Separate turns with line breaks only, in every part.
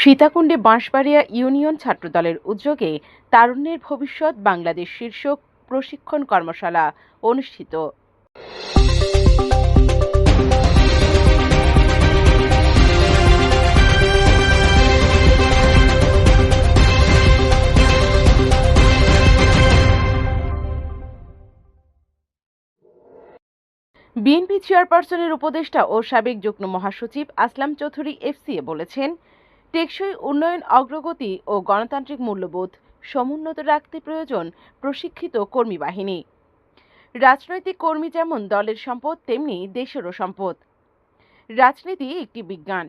সীতাকুণ্ডে বাঁশবাড়িয়া ইউনিয়ন ছাত্রদলের উদ্যোগে তারুণ্যের ভবিষ্যৎ বাংলাদেশ শীর্ষক প্রশিক্ষণ কর্মশালা অনুষ্ঠিত। বিএনপি চেয়ারপারসনের উপদেষ্টা ও সাবেক যুগ্ম মহাসচিব আসলাম চৌধুরী এফসিএ বলেছেন টেকসই উন্নয়ন, অগ্রগতি ও গণতান্ত্রিক মূল্যবোধ সমুন্নত রাখতে প্রয়োজন প্রশিক্ষিত কর্মী বাহিনী। রাজনৈতিক কর্মী যেমন দলের সম্পদ, তেমনি দেশেরও সম্পদ। রাজনীতি একটি বিজ্ঞান।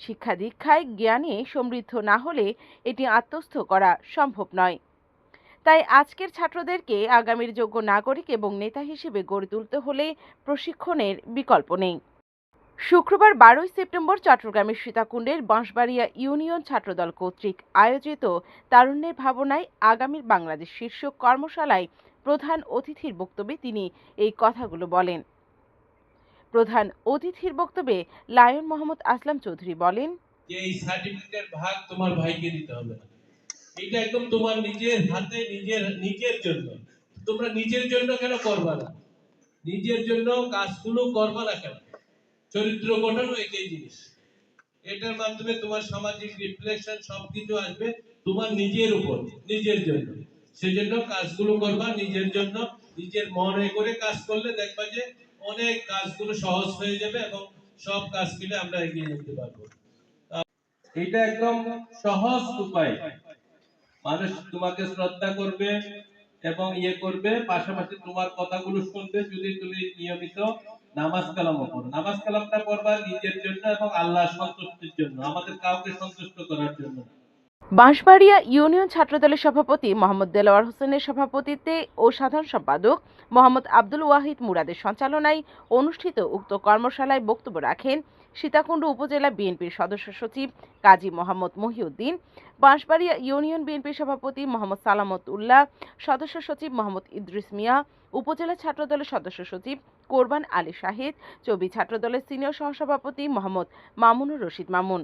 শিক্ষা দীক্ষায় জ্ঞানে সমৃদ্ধ না হলে এটি আত্মস্থ করা সম্ভব নয়। তাই আজকের ছাত্রদেরকে আগামীর যোগ্য নাগরিক এবং নেতা হিসেবে গড়ে তুলতে হলে প্রশিক্ষণের বিকল্প নেই। শুক্রবার বারোই সেপ্টেম্বর চট্টগ্রামের সীতাকুণ্ডের বাঁশবাড়িয়া ইউনিয়ন ছাত্রদল কর্তৃক আয়োজিত তারুণ্যের ভাবনায় আগামীর বাংলাদেশ শীর্ষক কর্মশালায় প্রধান অতিথির বক্তব্যে তিনি এই কথাগুলো বলেন। প্রধান অতিথির বক্তব্যে লায়ন মোহাম্মদ আসলাম চৌধুরী বলেন,
যে এই ভাগ তোমার ভাইকে দিতে হবে। এটা একদম তোমার নিজের হাতে, নিজের নিজের জন্য। তোমরা নিজের জন্য কেন করবা না? নিজের জন্য কাজগুলো করবা না কেন? চরিত্র গঠন একই জিনিস। এটার মাধ্যমে তোমার সামাজিক রিফ্লেকশন সবকিছু আসবে তোমার নিজের উপর, নিজের জন্য। সেজন্য কাজগুলো করবা নিজের জন্য, নিজের মনে করে কাজ করলে দেখবা যে অনেক কাজগুলো সহজ হয়ে যাবে এবং সব কাজ মিলে আমরা এগিয়ে যেতে পারব। এটা একদম সহজ উপায়। মানুষ তোমাকে শ্রদ্ধা করবে এবং ইয়ে করবে, পাশাপাশি তোমার কথাগুলো শুনবে যদি তুমি নিয়মিত নামাজ কালাম করো নামাজ কালামটা করবা নিজের জন্য এবং আল্লাহ সন্তুষ্টির জন্য, আমাদের কাউকে সন্তুষ্ট করার জন্য।
বাঁশবাড়িয়া ইউনিয়ন ছাত্রদলের সভাপতি মোহাম্মদ দেলোয়ার হোসেনের সভাপতিত্বে ও সাধারণ সম্পাদক মোহাম্মদ আব্দুল ওয়াহিদ মুরাদের সঞ্চালনায় অনুষ্ঠিত উক্ত কর্মশালায় বক্তব্য রাখেন সীতাকুণ্ড উপজেলা বিএনপির সদস্য সচিব কাজী মোহাম্মদ মহিউদ্দিন, বাঁশবাড়িয়া ইউনিয়ন বিএনপির সভাপতি মোহাম্মদ সালামত উল্লাহ সদস্য সচিব মোহাম্মদ ইদ্রিস মিয়া, উপজেলা ছাত্রদলের সদস্য সচিব কোরবান আলী শাহিদ, চবি ছাত্রদলের সিনিয়র সহসভাপতি মোহাম্মদ মামুনুর রশিদ মামুন।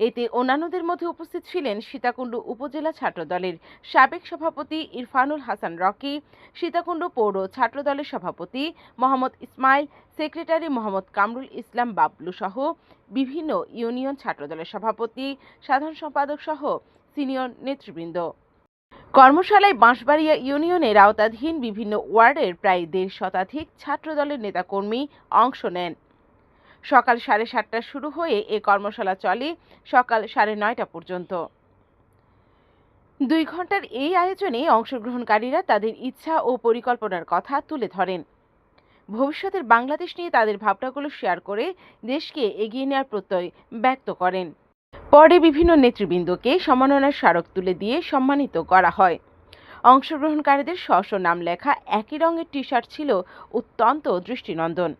এতে অন্যান্যদের মধ্যে উপস্থিত ছিলেন সীতাকুণ্ড উপজেলা ছাত্রদলের সাবেক সভাপতি ইরফানুল হাসান রকি, সীতাকুণ্ড পৌর ছাত্রদলের সভাপতি মোহাম্মদ ইসমাইল, সেক্রেটারি মোহাম্মদ কামরুল ইসলাম বাবলু সহ বিভিন্ন ইউনিয়ন ছাত্রদলের সভাপতি, সাধারণ সম্পাদক সহ সিনিয়র নেতৃবৃন্দ। কর্মশালায় বাঁশবাড়িয়া ইউনিয়নের আওতাধীন বিভিন্ন ওয়ার্ডের প্রায় দেড় শতাধিক ছাত্রদলের নেতাকর্মী অংশ নেন। সকাল সাড়ে সাতটা শুরু হয়ে এ কর্মশালা চলে সকাল সাড়ে নয়টা পর্যন্ত। দুই ঘণ্টার এই আয়োজনে অংশগ্রহণকারীরা তাদের ইচ্ছা ও পরিকল্পনার কথা তুলে ধরেন। ভবিষ্যতের বাংলাদেশ নিয়ে তাদের ভাবনাগুলো শেয়ার করে দেশকে এগিয়ে নেওয়ার প্রত্যয় ব্যক্ত করেন। পরে বিভিন্ন নেতৃবৃন্দকে সম্মাননার স্মারক তুলে দিয়ে সম্মানিত করা হয়। অংশগ্রহণকারীদের স্ব নাম লেখা একই রঙের টি শার্ট ছিল অত্যন্ত দৃষ্টিনন্দন।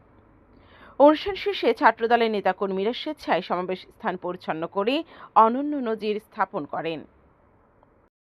অনুষ্ঠান শেষে ছাত্রদলের নেতাকর্মীরা স্বেচ্ছায় সমাবেশ স্থান পরিচ্ছন্ন করে অনন্য নজির স্থাপন করেন।